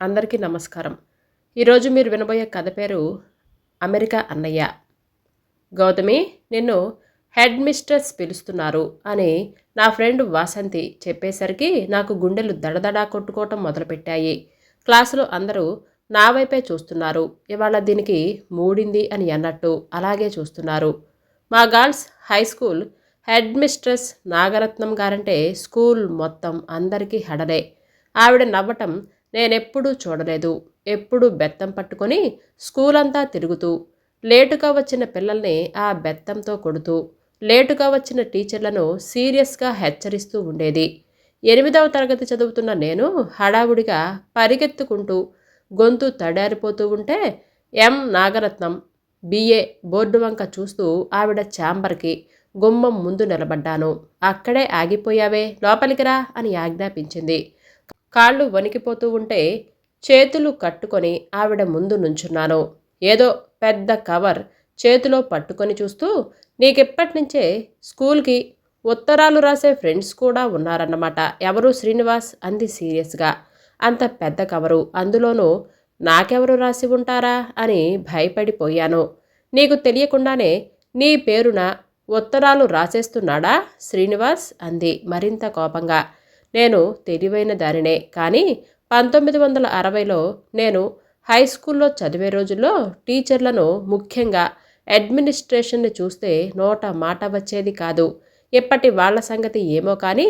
అందరికీ నమస్కారం. ఈరోజు మీరు వినబోయే కథ పేరు అమెరికా అన్నయ్య. గౌతమి నిన్ను హెడ్ మిస్ట్రెస్ పిలుస్తున్నారు అని నా ఫ్రెండ్ వాసంతి చెప్పేసరికి నాకు గుండెలు దడదడా కొట్టుకోవటం మొదలుపెట్టాయి. క్లాసులో అందరూ నా వైపే చూస్తున్నారు. ఇవాళ దీనికి మూడింది అని అన్నట్టు అలాగే చూస్తున్నారు. మా girls high school head mistress Nagaratnam guarantee school మొత్తం అందరికీ హడలే. ఆవిడ నవ్వటం నేనెప్పుడూ చూడలేదు. ఎప్పుడూ బెత్తం పట్టుకొని స్కూల్ అంతా తిరుగుతూ లేటుగా వచ్చిన పిల్లల్ని ఆ బెత్తంతో కొడుతూ లేటుగా వచ్చిన టీచర్లను సీరియస్గా హెచ్చరిస్తూ ఉండేది. ఎనిమిదవ తరగతి చదువుతున్న నేను హడావుడిగా పరిగెత్తుకుంటూ గొంతు తడారిపోతూ ఉంటే ఎం. నాగరత్నం బిఏ బోర్డు వంక చూస్తూ ఆవిడ ఛాంబర్కి గుమ్మం ముందు నిలబడ్డాను. అక్కడే ఆగిపోయావే లోపలికి రా అని ఆజ్ఞాపించింది. కాళ్ళు వణికిపోతూ ఉంటే చేతులు కట్టుకొని ఆవిడ ముందు నుంచున్నాను. ఏదో పెద్ద కవర్ చేతిలో పట్టుకొని చూస్తూ నీకెప్పటి నుంచే స్కూల్కి ఉత్తరాలు రాసే ఫ్రెండ్స్ కూడా ఉన్నారన్నమాట. ఎవరు శ్రీనివాస్? అంది సీరియస్గా. అంత పెద్ద కవరు. అందులోనూ నాకెవరు రాసి ఉంటారా? అని భయపడిపోయాను. నీకు తెలియకుండానే నీ పేరున ఉత్తరాలు రాసేస్తున్నాడా శ్రీనివాస్? అంది మరింత కోపంగా. నేను తెలివైన దానినే. కానీ పంతొమ్మిది వందల అరవైలో నేను హై స్కూల్లో చదివే రోజుల్లో టీచర్లను ముఖ్యంగా అడ్మినిస్ట్రేషన్ని చూస్తే నోట మాట వచ్చేది కాదు. ఇప్పటి వాళ్ళ సంగతి ఏమో కానీ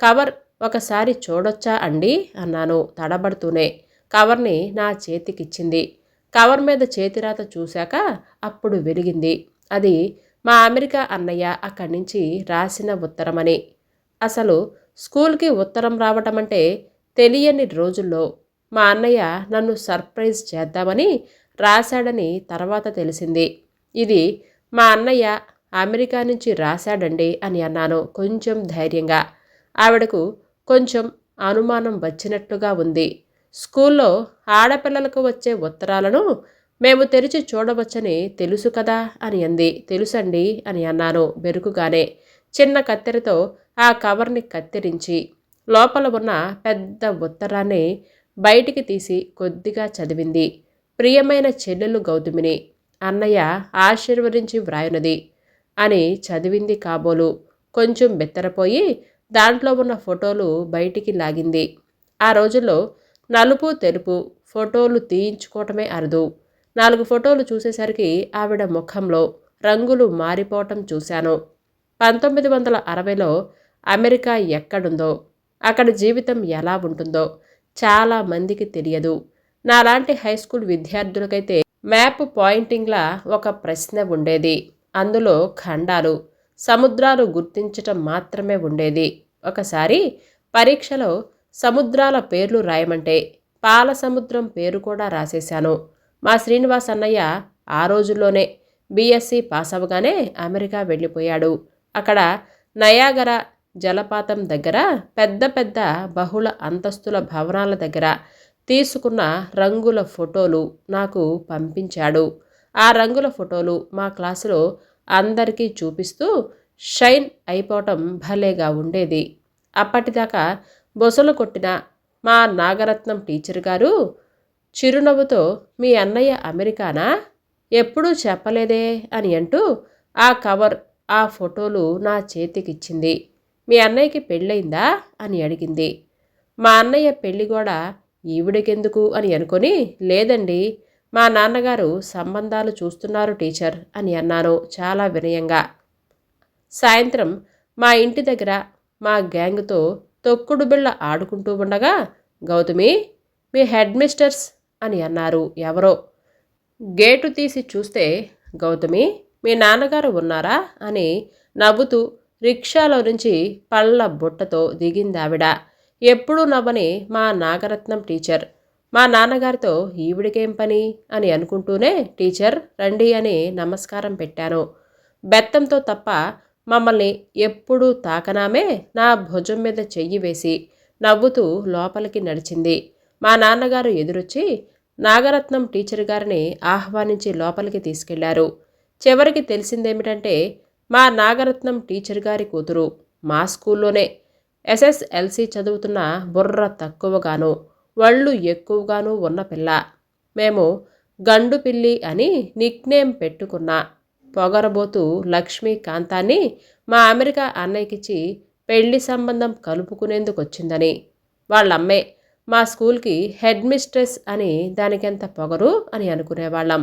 కవర్ ఒకసారి చూడొచ్చా అండి అన్నాను తడబడుతూనే. కవర్ని నా చేతికిచ్చింది. కవర్ మీద చేతిరాత చూశాక అప్పుడు వెలిగింది. అది మా అమెరికా అన్నయ్య అక్కడి నుంచి రాసిన ఉత్తరమని. అసలు స్కూల్కి ఉత్తరం రావటం అంటే తెలియని రోజుల్లో మా అన్నయ్య నన్ను సర్ప్రైజ్ చేద్దామని రాశాడని తర్వాత తెలిసింది. ఇది మా అన్నయ్య అమెరికా నుంచి రాశాడండి అని అన్నాను కొంచెం ధైర్యంగా. ఆవిడకు కొంచెం అనుమానం వచ్చినట్లుగా ఉంది. స్కూల్లో ఆడపిల్లలకు వచ్చే ఉత్తరాలను మేము తెరిచి చూడవచ్చని తెలుసు కదా అని అంది. తెలుసండి అని అన్నాను బెరుకుగానే చిన్న కత్తెరతో ఆ కవర్ని కత్తిరించి లోపల ఉన్న పెద్ద ఉత్తరాన్ని బయటికి తీసి కొద్దిగా చదివింది. ప్రియమైన చెల్లెలు గౌతమిని అన్నయ్య ఆశీర్వదించి వ్రాయునది అని చదివింది కాబోలు. కొంచెం బెత్తరపోయి దాంట్లో ఉన్న ఫోటోలు బయటికి లాగింది. ఆ రోజుల్లో నలుపు తెలుపు ఫోటోలు తీయించుకోవటమే అరుదు. నాలుగు ఫోటోలు చూసేసరికి ఆవిడ ముఖంలో రంగులు మారిపోవటం చూశాను. పంతొమ్మిది వందల అరవైలో అమెరికా ఎక్కడుందో అక్కడ జీవితం ఎలా ఉంటుందో చాలా మందికి తెలియదు. నాలాంటి హై స్కూల్ విద్యార్థులకైతే మ్యాప్ పాయింటింగ్లా ఒక ప్రశ్న ఉండేది. అందులో ఖండాలు సముద్రాలు గుర్తించటం మాత్రమే ఉండేది. ఒకసారి పరీక్షలో సముద్రాల పేర్లు రాయమంటే పాల సముద్రం పేరు కూడా రాసేశాను. మా శ్రీనివాస్ అన్నయ్య ఆ రోజుల్లోనే బీఎస్సీ పాస్ అవ్వగానే అమెరికా వెళ్ళిపోయాడు. అక్కడ నయాగర జలపాతం దగ్గర పెద్ద పెద్ద బహుళ అంతస్తుల భవనాల దగ్గర తీసుకున్న రంగుల ఫోటోలు నాకు పంపించాడు. ఆ రంగుల ఫోటోలు మా క్లాసులో అందరికీ చూపిస్తూ షైన్ అయిపోవటం భలేగా ఉండేది. అప్పటిదాకా బొసలు కొట్టిన మా నాగరత్నం టీచర్ గారు చిరునవ్వుతో మీ అన్నయ్య అమెరికానా? ఎప్పుడూ చెప్పలేదే అని అంటూ ఆ కవర్ ఆ ఫోటోలు నా చేతికిచ్చింది. మీ అన్నయ్యకి పెళ్ళయిందా? అని అడిగింది. మా అన్నయ్య పెళ్ళి కూడా ఈవిడకెందుకు? అని అనుకొని లేదండి మా నాన్నగారు సంబంధాలు చూస్తున్నారు టీచర్ అని అన్నాను చాలా వినయంగా. సాయంత్రం మా ఇంటి దగ్గర మా గ్యాంగ్తో తొక్కుడు బిళ్ళ ఆడుకుంటూ ఉండగా గౌతమి మీ హెడ్ మిస్టర్స్ అని అన్నారు ఎవరో. గేటు తీసి చూస్తే గౌతమి మీ నాన్నగారు ఉన్నారా? అని నవ్వుతూ రిక్షాలో నుంచి పళ్ళ బుట్టతో దిగిందావిడ. ఎప్పుడూ నవ్వని మా నాగరత్నం టీచర్. మా నాన్నగారితో ఈవిడికేం పని? అని అనుకుంటూనే టీచర్ రండి అని నమస్కారం పెట్టాను. బెత్తంతో తప్ప మమ్మల్ని ఎప్పుడూ తాకనామే నా భుజం మీద చెయ్యి వేసి నవ్వుతూ లోపలికి నడిచింది. మా నాన్నగారు ఎదురొచ్చి నాగరత్నం టీచర్ గారిని ఆహ్వానించి లోపలికి తీసుకెళ్ళారు. చివరికి తెలిసిందేమిటంటే మా నాగరత్నం టీచర్ గారి కూతురు. మా స్కూల్లోనే. ఎస్ఎస్ఎల్సి చదువుతున్న బుర్ర తక్కువగాను వళ్ళు ఎక్కువగాను ఉన్న పిల్ల. మేము గండు పిల్లి అని నిక్నేమ్ పెట్టుకున్న. పొగరబోతు లక్ష్మీకాంతాన్ని మా అమెరికా అన్నయ్యకిచ్చి పెళ్ళి సంబంధం కలుపుకునేందుకు వచ్చిందని వాళ్ళమ్మే మా స్కూల్కి హెడ్ మిస్ట్రెస్ అని దానికెంత పొగరు అని అనుకునేవాళ్ళం.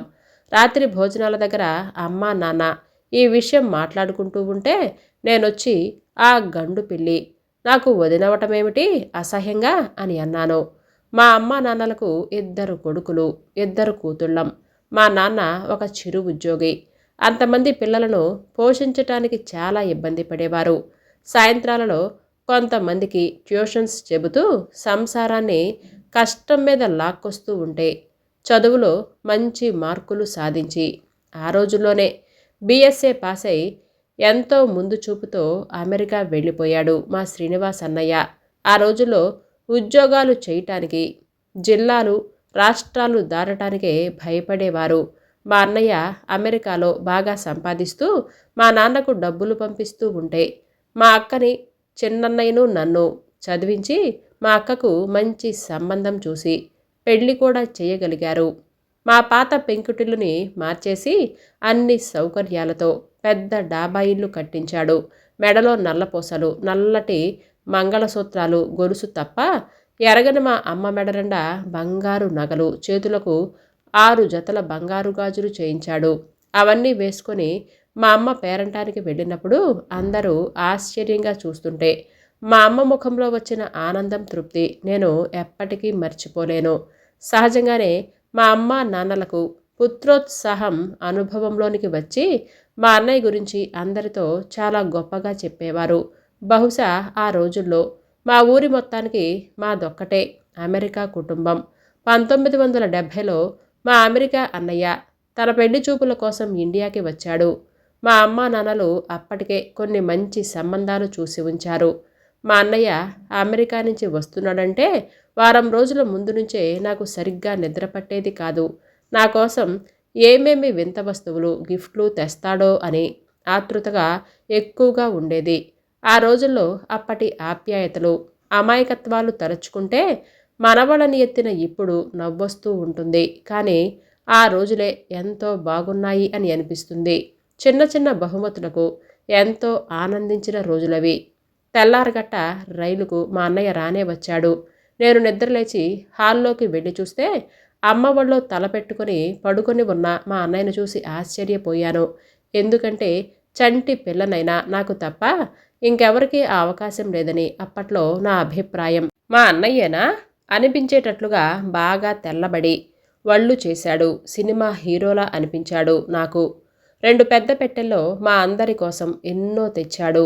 రాత్రి భోజనాల దగ్గర అమ్మ నాన్న ఈ విషయం మాట్లాడుకుంటూ ఉంటే నేనొచ్చి ఆ గండు పిల్లి నాకు వదినవటమేమిటి? అసహ్యంగా? అని అన్నాను. మా అమ్మ నాన్నలకు ఇద్దరు కొడుకులు ఇద్దరు కూతుళ్ళం. మా నాన్న ఒక చిరు ఉద్యోగి. అంతమంది పిల్లలను పోషించటానికి చాలా ఇబ్బంది పడేవారు. సాయంత్రాలలో కొంతమందికి ట్యూషన్స్ చెబుతూ సంసారాన్ని కష్టం మీద లాక్కొస్తూ ఉంటే చదువులో మంచి మార్కులు సాధించి ఆ రోజుల్లోనే బీఎస్ఏ పాస్ అయి ఎంతో ముందు చూపుతో అమెరికా వెళ్ళిపోయాడు మా శ్రీనివాస్ అన్నయ్య. ఆ రోజుల్లో ఉద్యోగాలు చేయటానికి జిల్లాలు రాష్ట్రాలు దాటటానికే భయపడేవారు. మా అన్నయ్య అమెరికాలో బాగా సంపాదిస్తూ మా నాన్నకు డబ్బులు పంపిస్తూ ఉంటే మా అక్కని చిన్నన్నయ్యను నన్ను చదివించి మా అక్కకు మంచి సంబంధం చూసి పెళ్ళి కూడా చేయగలిగారు. మా పాత పెంకుటిల్లుని మార్చేసి అన్ని సౌకర్యాలతో పెద్ద డాబా ఇల్లు కట్టించాడు. మెడలో నల్లపూసలు నల్లటి మంగళసూత్రాలు గొలుసు తప్ప ఎరగని మా అమ్మ మెడరండా బంగారు నగలు. చేతులకు ఆరు జతల బంగారు గాజులు చేయించాడు. అవన్నీ వేసుకొని మా అమ్మ పేరంటానికి వెళ్ళినప్పుడు అందరూ ఆశ్చర్యంగా చూస్తుంటే మా అమ్మ ముఖంలో వచ్చిన ఆనందం తృప్తి నేను ఎప్పటికీ మర్చిపోలేను. సహజంగానే మా అమ్మ నాన్నలకు పుత్రోత్సాహం అనుభవంలోనికి వచ్చి మా అన్నయ్య గురించి అందరితో చాలా గొప్పగా చెప్పేవారు. బహుశా ఆ రోజుల్లో మా ఊరి మొత్తానికి మాదొక్కటే అమెరికా కుటుంబం. పంతొమ్మిది వందల డెబ్భైలో మా అమెరికా అన్నయ్య తన పెళ్ళి చూపుల కోసం ఇండియాకి వచ్చాడు. మా అమ్మా నాన్నలు అప్పటికే కొన్ని మంచి సంబంధాలు చూసి ఉంచారు. మా అన్నయ్య అమెరికా నుంచి వస్తున్నాడంటే వారం రోజుల ముందు నుంచే నాకు సరిగ్గా నిద్ర పట్టేది కాదు. నా కోసం ఏమేమి వింత వస్తువులు గిఫ్ట్లు తెస్తాడో అని ఆతృతగా ఎక్కువగా ఉండేది. ఆ రోజుల్లో అప్పటి ఆప్యాయతలు అమాయకత్వాలు తలుచుకుంటే మనవళ్ళని ఎత్తిన ఇప్పుడు నవ్వొస్తూ ఉంటుంది. కానీ ఆ రోజులే ఎంతో బాగున్నాయి అని అనిపిస్తుంది. చిన్న చిన్న బహుమతులకు ఎంతో ఆనందించిన రోజులవి. తెల్లారగట్ట రైలుకు మా అన్నయ్య రానే వచ్చాడు. నేను నిద్రలేచి హాల్లోకి వెళ్ళి చూస్తే అమ్మ వాళ్ళు తలపెట్టుకొని పడుకొని ఉన్న మా అన్నయ్యను చూసి ఆశ్చర్యపోయాను. ఎందుకంటే చంటి పిల్లనైనా నాకు తప్ప ఇంకెవరికీ ఆ అవకాశం లేదని అప్పట్లో నా అభిప్రాయం. మా అన్నయ్యేనా? అనిపించేటట్లుగా బాగా తెల్లబడి వళ్ళు చేశాడు. సినిమా హీరోలా అనిపించాడు నాకు. రెండు పెద్ద పెట్టెల్లో మా అందరి కోసం ఎన్నో తెచ్చాడు.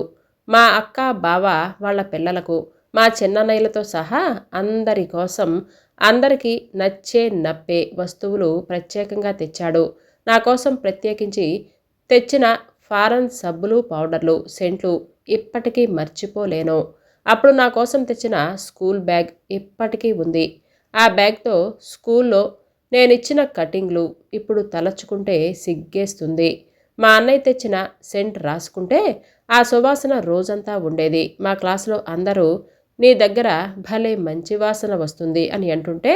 మా అక్క బావ వాళ్ళ పిల్లలకు మా చిన్నన్నయ్యలతో సహా అందరి కోసం అందరికీ నచ్చే నప్పే వస్తువులు ప్రత్యేకంగా తెచ్చాడు. నా కోసం ప్రత్యేకించి తెచ్చిన ఫారెన్ సబ్బులు పౌడర్లు సెంట్లు ఇప్పటికీ మర్చిపోలేను. అప్పుడు నా కోసం తెచ్చిన స్కూల్ బ్యాగ్ ఇప్పటికీ ఉంది. ఆ బ్యాగ్తో స్కూల్లో నేనిచ్చిన కటింగ్లు ఇప్పుడు తలచుకుంటే సిగ్గేస్తుంది. మా అన్నయ్య తెచ్చిన సెంట్ రాసుకుంటే ఆ సువాసన రోజంతా ఉండేది. మా క్లాసులో అందరూ నీ దగ్గర భలే మంచి వాసన వస్తుంది అని అంటుంటే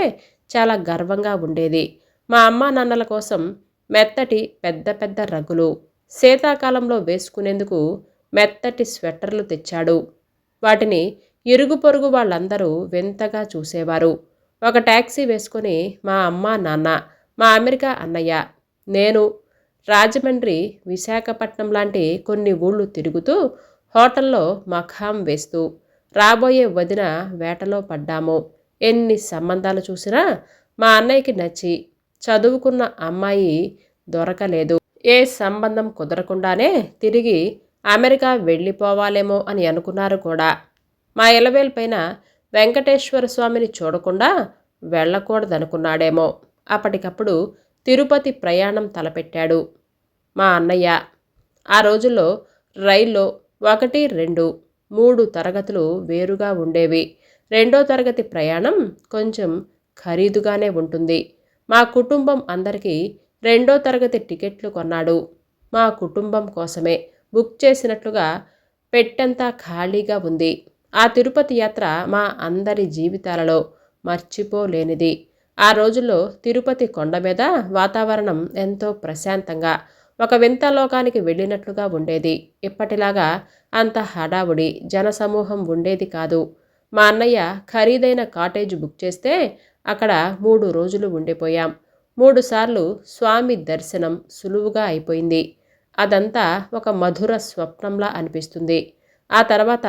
చాలా గర్వంగా ఉండేది. మా అమ్మా నాన్నల కోసం మెత్తటి పెద్ద పెద్ద రగ్గులు శీతాకాలంలో వేసుకునేందుకు మెత్తటి స్వెట్టర్లు తెచ్చాడు. వాటిని ఇరుగు పొరుగు వాళ్ళందరూ వింతగా చూసేవారు. ఒక ట్యాక్సీ వేసుకొని మా అమ్మ నాన్న మా అమెరికా అన్నయ్య నేను రాజమండ్రి విశాఖపట్నం లాంటి కొన్ని ఊళ్ళు తిరుగుతూ హోటల్లో మఖాం వేస్తూ రాబోయే వదిన వేటలో పడ్డాము. ఎన్ని సంబంధాలు చూసినా మా అన్నయ్యకి నచ్చి చదువుకున్న అమ్మాయి దొరకలేదు. ఏ సంబంధం కుదరకుండానే తిరిగి అమెరికా వెళ్ళిపోవాలేమో అని అనుకున్నారు కూడా. మా పైన వెంకటేశ్వర స్వామిని చూడకుండా వెళ్ళకూడదనుకున్నాడేమో. అప్పటికప్పుడు తిరుపతి ప్రయాణం తలపెట్టాడు. మా అన్నయ్య ఆ రోజుల్లో రైల్లో ఒకటి రెండు మూడు తరగతులు వేరుగా ఉండేవి. రెండో తరగతి ప్రయాణం కొంచెం ఖరీదుగానే ఉంటుంది. మా కుటుంబం అందరికీ రెండో తరగతి టికెట్లు కొన్నాడు. మా కుటుంబం కోసమే బుక్ చేసినట్లుగా పెట్టంతా ఖాళీగా ఉంది. ఆ తిరుపతి యాత్ర మా అందరి జీవితాలలో మర్చిపోలేనిది. ఆ రోజుల్లో తిరుపతి కొండ మీద వాతావరణం ఎంతో ప్రశాంతంగా ఒక వింత లోకానికి వెళ్ళినట్లుగా ఉండేది. ఇప్పటిలాగా అంత హడావుడి జనసమూహం ఉండేది కాదు. మా అన్నయ్య ఖరీదైన కాటేజ్ బుక్ చేస్తే అక్కడ మూడు రోజులు ఉండిపోయాం. మూడుసార్లు స్వామి దర్శనం సులువుగా అయిపోయింది. అదంతా ఒక మధుర స్వప్నంలా అనిపిస్తుంది. ఆ తర్వాత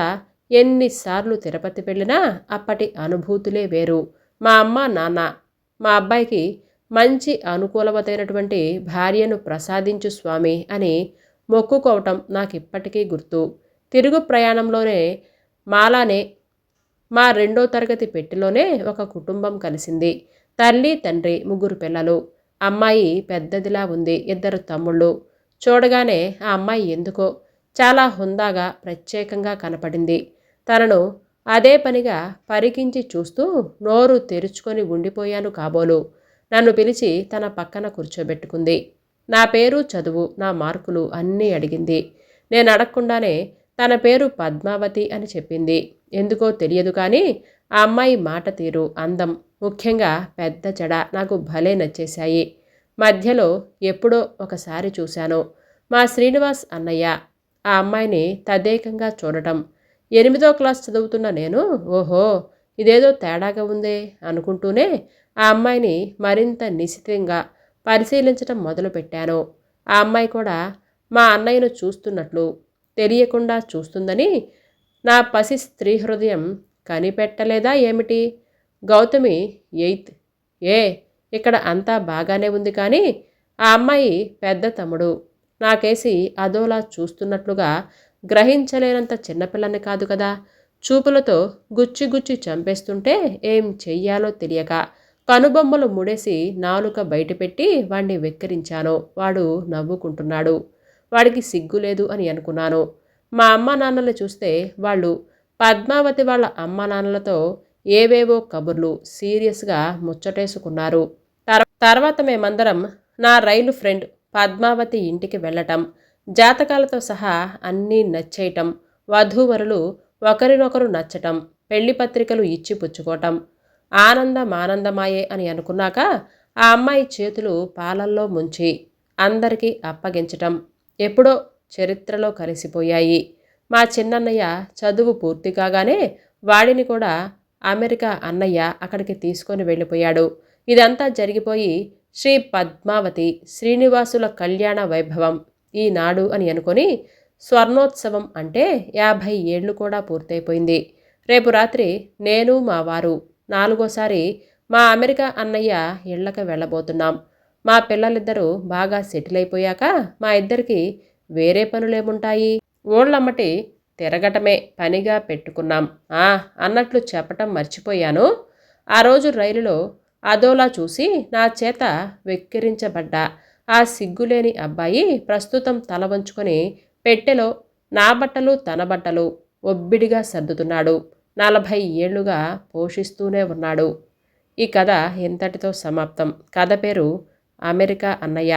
ఎన్నిసార్లు తిరుపతి వెళ్ళినా అప్పటి అనుభూతులే వేరు. మా అమ్మ నాన్న మా అబ్బాయికి మంచి అనుకూలవతైనటువంటి భార్యను ప్రసాదించు స్వామి అని మొక్కుకోవటం నాకు ఇప్పటికీ గుర్తు. తిరుగు ప్రయాణంలోనే మాలానే మా రెండో తరగతి పెట్టిలోనే ఒక కుటుంబం కలిసింది. తల్లి తండ్రి ముగ్గురు పిల్లలు. అమ్మాయి పెద్దదిలా ఉంది ఇద్దరు తమ్ముళ్ళు. చూడగానే ఆ అమ్మాయి ఎందుకో చాలా హుందాగా ప్రత్యేకంగా కనపడింది. తనను అదే పనిగా పరికించి చూస్తూ నోరు తెరుచుకొని ఉండిపోయాను కాబోలు. నన్ను పిలిచి తన పక్కన కూర్చోబెట్టుకుంది. నా పేరు చదువు నా మార్కులు అన్నీ అడిగింది. నేను అడగకుండానే తన పేరు పద్మావతి అని చెప్పింది. ఎందుకో తెలియదు కానీ ఆ అమ్మాయి మాట తీరు అందం ముఖ్యంగా పెద్ద జడ నాకు భలే నచ్చేశాయి. మధ్యలో ఎప్పుడో ఒకసారి చూశాను. మా శ్రీనివాస్ అన్నయ్య. ఆ అమ్మాయిని తదేకంగా చూడటం ఎనిమిదో క్లాస్ చదువుతున్న నేను ఓహో ఇదేదో తేడాగా ఉందే అనుకుంటూనే ఆ అమ్మాయిని మరింత నిశితంగా పరిశీలించటం మొదలుపెట్టాను. ఆ అమ్మాయి కూడా మా అన్నయ్యను చూస్తున్నట్లు తెలియకుండా చూస్తుందని నా పసి స్త్రీ హృదయం కనిపెట్టలేదా ఏమిటి? గౌతమి ఎయిత్ ఏ ఇక్కడ అంతా బాగానే ఉంది కానీ ఆ అమ్మాయి పెద్ద తమ్ముడు. నాకేసి అదోలా చూస్తున్నట్లుగా గ్రహించలేనంత చిన్నపిల్లని కాదు కదా. చూపులతో గుచ్చి గుచ్చి చంపేస్తుంటే ఏం చెయ్యాలో తెలియక కనుబొమ్మలు ముడేసి నాలుక బయటపెట్టి వాణ్ణి వెక్కిరించాను. వాడు నవ్వుకుంటున్నాడు. వాడికి సిగ్గు లేదు అని అనుకున్నాను. మా అమ్మ నాన్నలు చూస్తే వాళ్ళు పద్మావతి వాళ్ళ అమ్మ నాన్నలతో ఏవేవో కబుర్లు సీరియస్గా ముచ్చటేసుకున్నారు. తర్వాత మేమందరం నా రైలు ఫ్రెండ్ పద్మావతి ఇంటికి వెళ్ళటం జాతకాలతో సహా అన్నీ నచ్చేయటం వధూవరులు ఒకరినొకరు నచ్చటం పెళ్ళి పత్రికలు ఇచ్చి పుచ్చుకోవటం. ఆనందం ఆనందమాయే అని అనుకున్నాక ఆ అమ్మాయి చేతులు పాలల్లో ముంచి అందరికీ అప్పగించటం. ఎప్పుడో చరిత్రలో కలిసిపోయాయి. మా చిన్నన్నయ్య చదువు పూర్తి కాగానే వాడిని కూడా అమెరికా అన్నయ్య అక్కడికి తీసుకొని వెళ్ళిపోయాడు. ఇదంతా జరిగిపోయి శ్రీ పద్మావతి శ్రీనివాసుల కళ్యాణ వైభవం. ఈనాడు అని అనుకొని స్వర్ణోత్సవం అంటే యాభై ఏళ్ళు కూడా పూర్తయిపోయింది. రేపు రాత్రి నేను మా వారు నాలుగోసారి మా అమెరికా అన్నయ్య ఇళ్ళకి వెళ్ళబోతున్నాం. మా పిల్లలిద్దరూ బాగా సెటిల్ అయిపోయాక మా ఇద్దరికి వేరే పనులేముంటాయి? ఓళ్ళమ్మటి తిరగటమే పనిగా పెట్టుకున్నాం. ఆ అన్నట్లు చెప్పటం మర్చిపోయాను. ఆ రోజు రైలులో అదోలా చూసి నా చేత వెక్కిరించబడ్డా. ఆ సిగ్గులేని అబ్బాయి ప్రస్తుతం తల వంచుకొని పెట్టెలో నా బట్టలు తన బట్టలు ఒబ్బిడిగా సర్దుతున్నాడు. నలభై ఏళ్ళుగా పోషిస్తూనే ఉన్నాడు. ఈ కథ ఇంతటితో సమాప్తం? కథ పేరు అమెరికా అన్నయ్య.